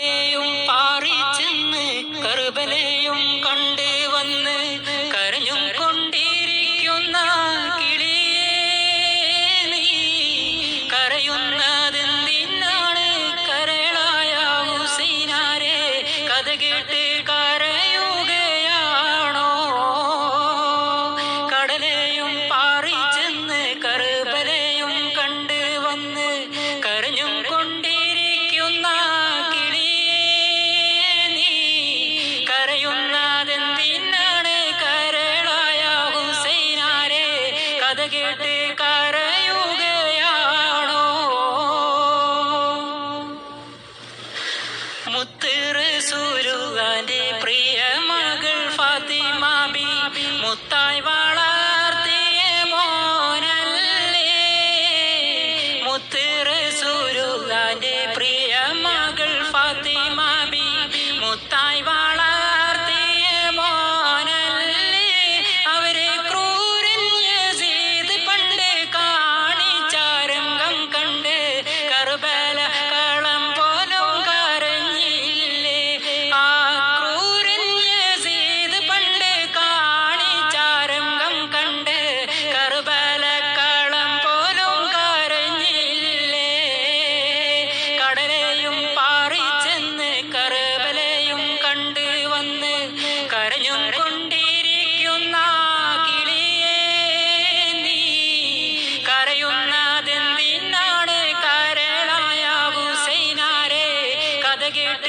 um pau. കേട്ട് കരയുകയാണോ? മുത്തിറ് സൂരുകാന്റെ പ്രിയ മകൾ Fathimabi മുത്തായ്വ Renegade.